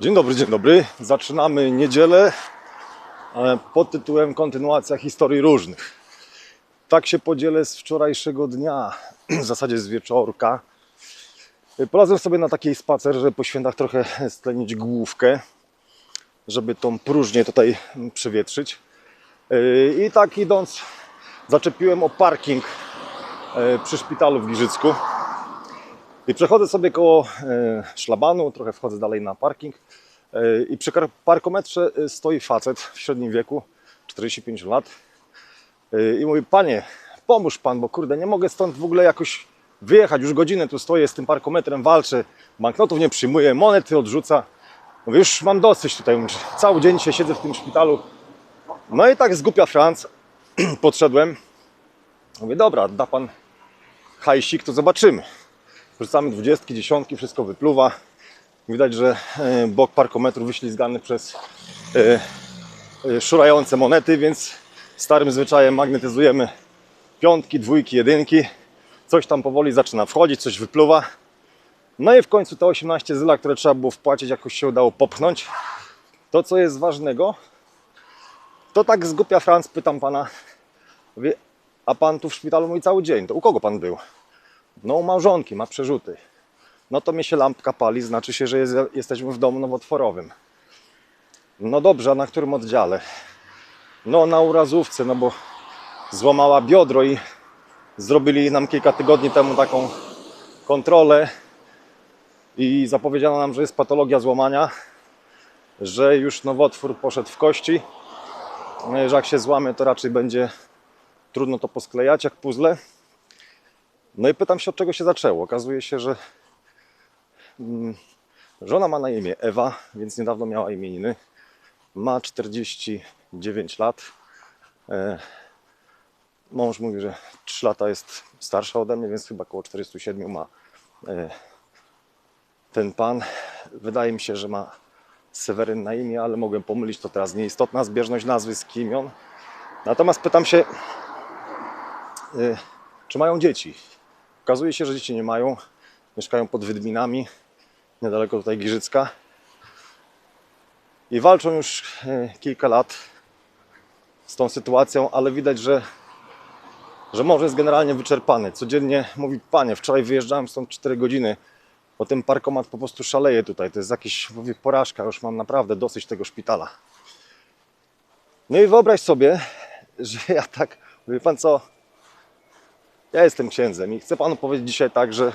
Dzień dobry, dzień dobry. Zaczynamy niedzielę e, pod tytułem Kontynuacja historii różnych. Tak się podzielę z wczorajszego dnia, w zasadzie z wieczorka. E, Polazłem sobie na taki spacer, żeby po świętach trochę stlenić główkę, żeby tą próżnię tutaj przewietrzyć. E, I tak idąc, zaczepiłem o parking przy szpitalu w Giżycku. I przechodzę sobie koło e, szlabanu, trochę wchodzę dalej na parking e, i przy parkometrze e, stoi facet w średnim wieku, 45 lat i mówi, panie, pomóż pan, bo kurde, nie mogę stąd w ogóle jakoś wyjechać, już godzinę tu stoję z tym parkometrem, walczę, banknotów nie przyjmuję, monety odrzuca. Mówię, już mam dosyć tutaj, cały dzień się siedzę w tym szpitalu. No i tak zgupia Franc, podszedłem, mówię, dobra, da pan hajsik, to zobaczymy. Wrzucamy dwudziestki, dziesiątki, wszystko wypluwa. Widać, że e, bok parkometru wyślizgany przez e, e, szurające monety, więc starym zwyczajem magnetyzujemy piątki, dwójki, jedynki. Coś tam powoli zaczyna wchodzić, coś wypluwa. No i w końcu te 18 zyla, które trzeba było wpłacić, jakoś się udało popchnąć. To, co jest ważnego, to tak zgupia Franc, pytam pana, a pan tu w szpitalu mój cały dzień, to u kogo pan był? No u małżonki, ma przerzuty. No to mnie się lampka pali, znaczy się, że jest, jesteśmy w domu nowotworowym. No dobrze, a na którym oddziale? No na urazówce, no bo złamała biodro i zrobili nam kilka tygodni temu taką kontrolę i zapowiedziano nam, że jest patologia złamania, że już nowotwór poszedł w kości, że jak się złamie, to raczej będzie trudno to posklejać jak puzzle. No i pytam się, od czego się zaczęło. Okazuje się, że mm, żona ma na imię Ewa, więc niedawno miała imieniny. Ma 49 lat. E, mąż mówi, że 3 lata jest starsza ode mnie, więc chyba około 47 ma e, ten pan. Wydaje mi się, że ma Seweryn na imię, ale mogłem pomylić, to teraz nieistotna zbieżność nazwy z imion. Natomiast pytam się, e, czy mają dzieci. Okazuje się, że dzieci nie mają. Mieszkają pod Wydminami, niedaleko tutaj Giżycka. I walczą już e, kilka lat z tą sytuacją, ale widać, że, że mąż jest generalnie wyczerpany. Codziennie mówi, panie, wczoraj wyjeżdżałem stąd 4 godziny, bo ten parkomat po prostu szaleje tutaj. To jest jakaś mówię, porażka, już mam naprawdę dosyć tego szpitala. No i wyobraź sobie, że ja tak, wie pan co, ja jestem księdzem i chcę panu powiedzieć dzisiaj tak, że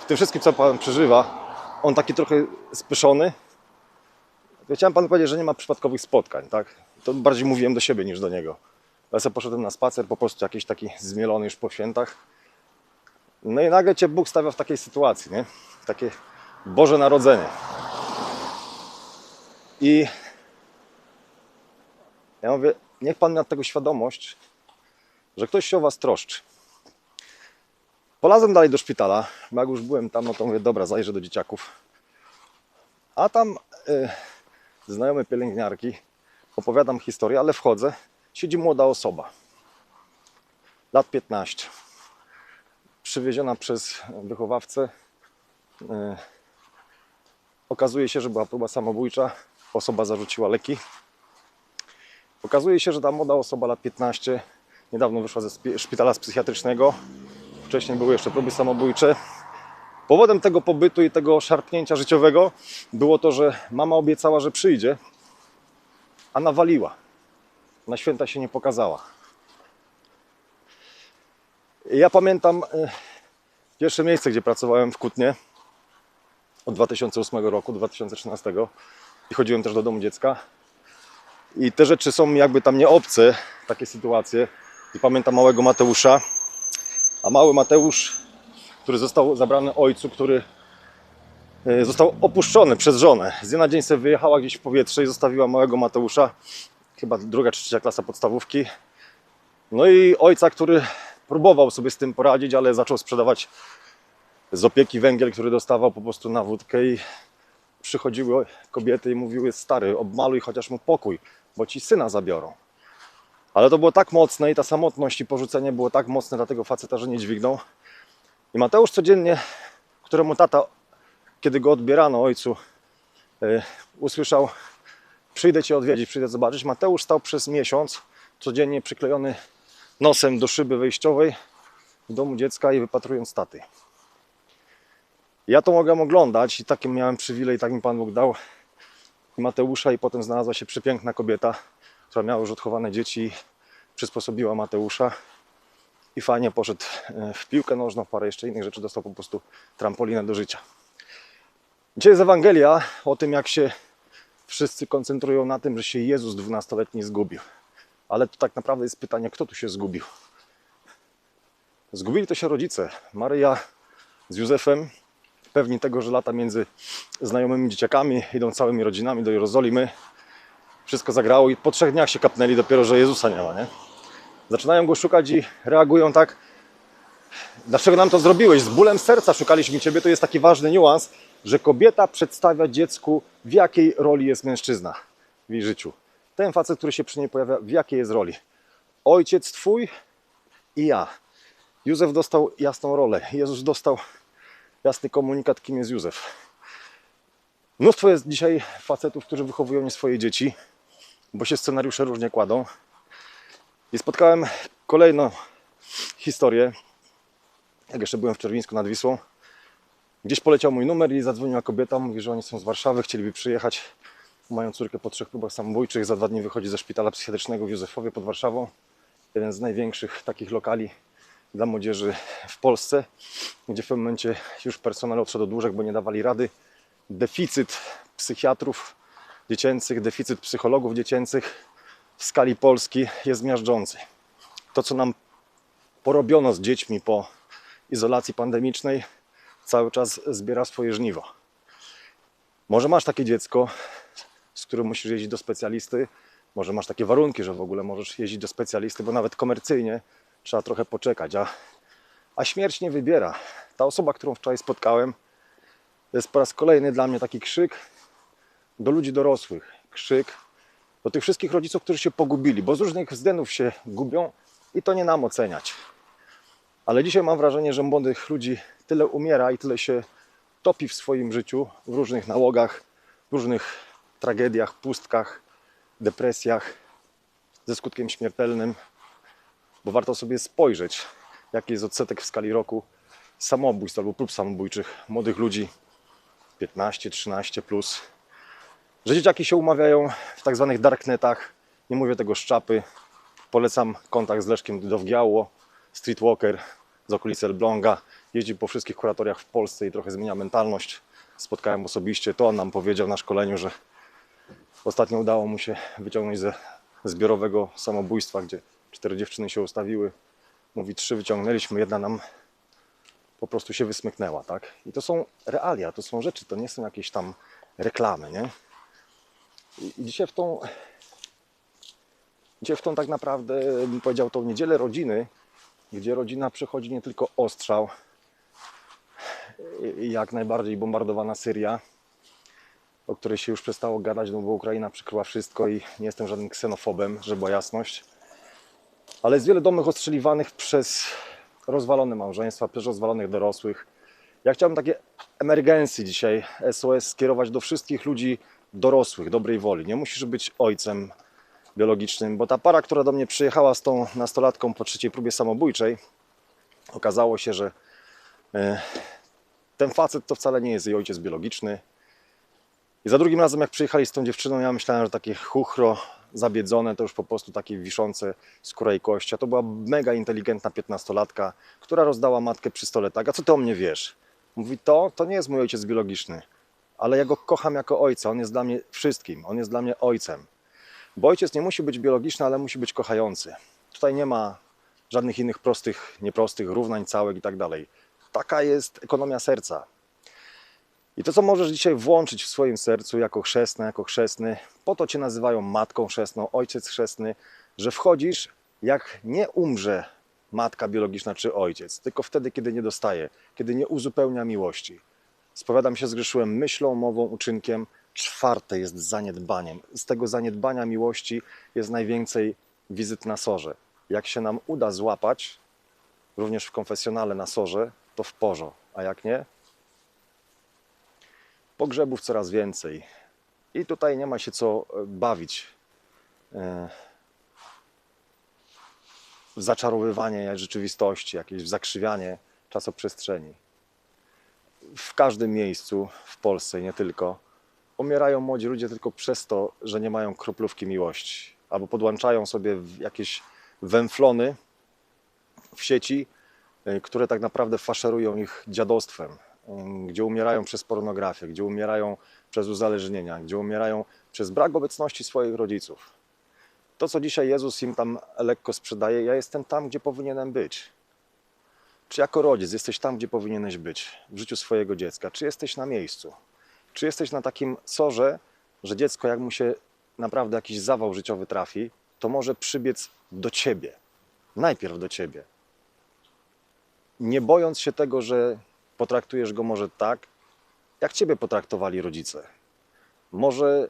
w tym wszystkim, co pan przeżywa, on taki trochę spyszony. Chciałem panu powiedzieć, że nie ma przypadkowych spotkań, tak? To bardziej mówiłem do siebie niż do niego. Ja sobie poszedłem na spacer, po prostu jakiś taki zmielony już po świętach. No i nagle cię Bóg stawia w takiej sytuacji, nie? Takie Boże Narodzenie. I ja mówię, niech pan miał tego świadomość, że ktoś się o was troszczy. Polazłem dalej do szpitala, bo jak już byłem tam, no to mówię, dobra, zajrzę do dzieciaków. A tam y, znajome pielęgniarki, opowiadam historię, ale wchodzę, siedzi młoda osoba, lat 15, przywieziona przez wychowawcę. Y, okazuje się, że była próba samobójcza, osoba zarzuciła leki. Okazuje się, że ta młoda osoba, lat 15, niedawno wyszła ze szpitala psychiatrycznego, Wcześniej były jeszcze próby samobójcze. Powodem tego pobytu i tego szarpnięcia życiowego było to, że mama obiecała, że przyjdzie, a nawaliła. Na święta się nie pokazała. Ja pamiętam e, pierwsze miejsce, gdzie pracowałem w Kutnie od 2008 roku, 2013 i chodziłem też do domu dziecka. I te rzeczy są jakby tam nie obce, takie sytuacje. I pamiętam małego Mateusza, a mały Mateusz, który został zabrany ojcu, który e, został opuszczony przez żonę. Z dnia na dzień sobie wyjechała gdzieś w powietrze i zostawiła małego Mateusza, chyba druga czy trzecia klasa podstawówki. No i ojca, który próbował sobie z tym poradzić, ale zaczął sprzedawać z opieki węgiel, który dostawał po prostu na wódkę i przychodziły kobiety i mówiły stary, obmaluj chociaż mu pokój, bo ci syna zabiorą. Ale to było tak mocne i ta samotność i porzucenie było tak mocne dla tego faceta, że nie dźwignął. I Mateusz codziennie, któremu tata, kiedy go odbierano ojcu, e, usłyszał: Przyjdę cię odwiedzić, przyjdę zobaczyć. Mateusz stał przez miesiąc codziennie przyklejony nosem do szyby wejściowej w domu dziecka i wypatrując taty. Ja to mogłem oglądać i taki miałem przywilej, tak mi Pan Bóg dał Mateusza i potem znalazła się przepiękna kobieta, która miała już odchowane dzieci przysposobiła Mateusza i fajnie poszedł e, w piłkę nożną, parę jeszcze innych rzeczy, dostał po prostu trampolinę do życia. Dzisiaj jest Ewangelia o tym, jak się wszyscy koncentrują na tym, że się Jezus dwunastoletni zgubił. Ale to tak naprawdę jest pytanie, kto tu się zgubił? Zgubili to się rodzice. Maryja z Józefem, pewni tego, że lata między znajomymi dzieciakami, idą całymi rodzinami do Jerozolimy. Wszystko zagrało i po trzech dniach się kapnęli dopiero, że Jezusa nie ma, nie? Zaczynają go szukać i reagują tak. Dlaczego nam to zrobiłeś? Z bólem serca szukaliśmy Ciebie. To jest taki ważny niuans, że kobieta przedstawia dziecku, w jakiej roli jest mężczyzna w jej życiu. Ten facet, który się przy niej pojawia, w jakiej jest roli? Ojciec Twój i ja. Józef dostał jasną rolę. Jezus dostał jasny komunikat, kim jest Józef. Mnóstwo jest dzisiaj facetów, którzy wychowują nie swoje dzieci, bo się scenariusze różnie kładą. I spotkałem kolejną historię, jak jeszcze byłem w Czerwińsku nad Wisłą. Gdzieś poleciał mój numer i zadzwoniła kobieta, mówi, że oni są z Warszawy, chcieliby przyjechać. Mają córkę po trzech próbach samobójczych, za dwa dni wychodzi ze szpitala psychiatrycznego w Józefowie pod Warszawą. Jeden z największych takich lokali dla młodzieży w Polsce, gdzie w pewnym momencie już personel odszedł od łóżek, bo nie dawali rady. Deficyt psychiatrów dziecięcych, deficyt psychologów dziecięcych w skali Polski jest miażdżący. To, co nam porobiono z dziećmi po izolacji pandemicznej, cały czas zbiera swoje żniwo. Może masz takie dziecko, z którym musisz jeździć do specjalisty, może masz takie warunki, że w ogóle możesz jeździć do specjalisty, bo nawet komercyjnie trzeba trochę poczekać, a, a śmierć nie wybiera. Ta osoba, którą wczoraj spotkałem, to jest po raz kolejny dla mnie taki krzyk do ludzi dorosłych. Krzyk do tych wszystkich rodziców, którzy się pogubili, bo z różnych względów się gubią i to nie nam oceniać. Ale dzisiaj mam wrażenie, że młodych ludzi tyle umiera i tyle się topi w swoim życiu, w różnych nałogach, w różnych tragediach, pustkach, depresjach ze skutkiem śmiertelnym, bo warto sobie spojrzeć, jaki jest odsetek w skali roku samobójstw albo prób samobójczych młodych ludzi 15-13 plus. Że dzieciaki się umawiają w tak zwanych darknetach, nie mówię tego szczapy. Polecam kontakt z Leszkiem Dowgiało, streetwalker z okolicy Elbląga. Jeździ po wszystkich kuratoriach w Polsce i trochę zmienia mentalność. Spotkałem osobiście, to on nam powiedział na szkoleniu, że ostatnio udało mu się wyciągnąć ze zbiorowego samobójstwa, gdzie cztery dziewczyny się ustawiły. Mówi, trzy wyciągnęliśmy, jedna nam po prostu się wysmyknęła, tak? I to są realia, to są rzeczy, to nie są jakieś tam reklamy, nie? Dzisiaj w tą, dzisiaj w tą tak naprawdę, bym powiedział, tą niedzielę rodziny, gdzie rodzina przechodzi nie tylko ostrzał, jak najbardziej bombardowana Syria, o której się już przestało gadać, no bo Ukraina przykryła wszystko i nie jestem żadnym ksenofobem, żeby była jasność. Ale jest wiele domów ostrzeliwanych przez rozwalone małżeństwa, przez rozwalonych dorosłych. Ja chciałbym takie emergencje dzisiaj, SOS skierować do wszystkich ludzi dorosłych, dobrej woli. Nie musisz być ojcem biologicznym, bo ta para, która do mnie przyjechała z tą nastolatką po trzeciej próbie samobójczej, okazało się, że e, ten facet to wcale nie jest jej ojciec biologiczny. I za drugim razem, jak przyjechali z tą dziewczyną, ja myślałem, że takie chuchro zabiedzone, to już po prostu takie wiszące skóra i kość. A to była mega inteligentna piętnastolatka, która rozdała matkę przy stole tak, a co ty o mnie wiesz? Mówi, to, to nie jest mój ojciec biologiczny, ale ja go kocham jako ojca, on jest dla mnie wszystkim, on jest dla mnie ojcem. Bo ojciec nie musi być biologiczny, ale musi być kochający. Tutaj nie ma żadnych innych prostych, nieprostych równań, całek i tak dalej. Taka jest ekonomia serca. I to, co możesz dzisiaj włączyć w swoim sercu jako chrzestna, jako chrzestny, po to Cię nazywają matką chrzestną, ojciec chrzestny, że wchodzisz, jak nie umrze matka biologiczna czy ojciec, tylko wtedy, kiedy nie dostaje, kiedy nie uzupełnia miłości. Spowiadam się, zgrzeszyłem myślą, mową, uczynkiem. Czwarte jest zaniedbaniem. Z tego zaniedbania miłości jest najwięcej wizyt na sorze. Jak się nam uda złapać, również w konfesjonale na sorze, to w porzo, a jak nie, Pogrzebów coraz więcej, I tutaj nie ma się co e, bawić e, w zaczarowywanie rzeczywistości, jakieś zakrzywianie czasoprzestrzeni. W każdym miejscu w Polsce, nie tylko, umierają młodzi ludzie tylko przez to, że nie mają kroplówki miłości, albo podłączają sobie jakieś węflony w sieci, y, które tak naprawdę faszerują ich dziadostwem, y, gdzie umierają przez pornografię, gdzie umierają przez uzależnienia, gdzie umierają przez brak obecności swoich rodziców. To, co dzisiaj Jezus im tam lekko sprzedaje, ja jestem tam, gdzie powinienem być. Czy jako rodzic jesteś tam, gdzie powinieneś być w życiu swojego dziecka? Czy jesteś na miejscu? Czy jesteś na takim sorze, że dziecko, jak mu się naprawdę jakiś zawał życiowy trafi, to może przybiec do ciebie. Najpierw do ciebie. Nie bojąc się tego, że potraktujesz go może tak, jak ciebie potraktowali rodzice. Może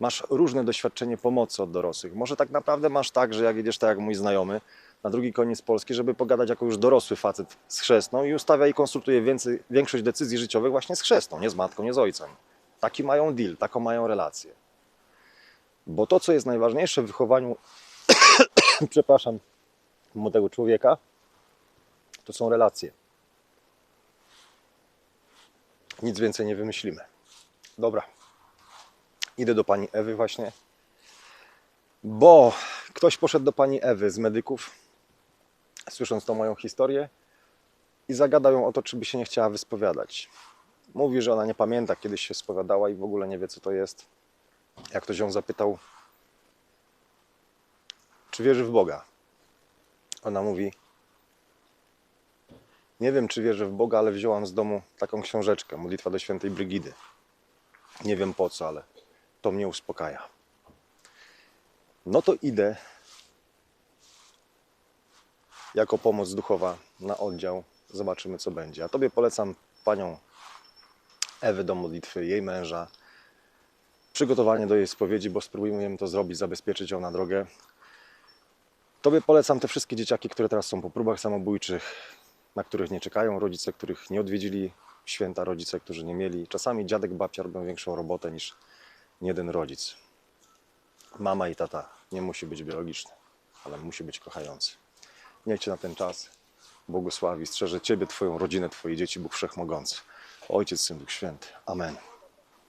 masz różne doświadczenie pomocy od dorosłych. Może tak naprawdę masz tak, że jak jedziesz tak jak mój znajomy na drugi koniec Polski, żeby pogadać jako już dorosły facet z chrzestną i ustawia i konsultuje więcej, większość decyzji życiowych właśnie z chrzestną, nie z matką, nie z ojcem. Taki mają deal, taką mają relację. Bo to, co jest najważniejsze w wychowaniu, przepraszam, młodego człowieka, to są relacje. Nic więcej nie wymyślimy. Dobra. Idę do pani Ewy właśnie, bo ktoś poszedł do pani Ewy z medyków, słysząc tą moją historię i zagadał ją o to, czy by się nie chciała wyspowiadać. Mówi, że ona nie pamięta, kiedyś się spowiadała i w ogóle nie wie, co to jest. Jak ktoś ją zapytał, czy wierzy w Boga? Ona mówi, nie wiem, czy wierzę w Boga, ale wzięłam z domu taką książeczkę, modlitwa do świętej Brygidy. Nie wiem po co, ale to mnie uspokaja. No to idę jako pomoc duchowa na oddział. Zobaczymy, co będzie. A Tobie polecam panią Ewy do modlitwy, jej męża, przygotowanie do jej spowiedzi, bo spróbujemy to zrobić, zabezpieczyć ją na drogę. Tobie polecam te wszystkie dzieciaki, które teraz są po próbach samobójczych, na których nie czekają rodzice, których nie odwiedzili święta rodzice, którzy nie mieli. Czasami dziadek, babcia robią większą robotę niż jeden rodzic. Mama i tata nie musi być biologiczny, ale musi być kochający. Niech Cię na ten czas błogosławi, strzeże Ciebie, Twoją rodzinę, Twoje dzieci, Bóg Wszechmogący. Ojciec, Syn, Duch Święty. Amen.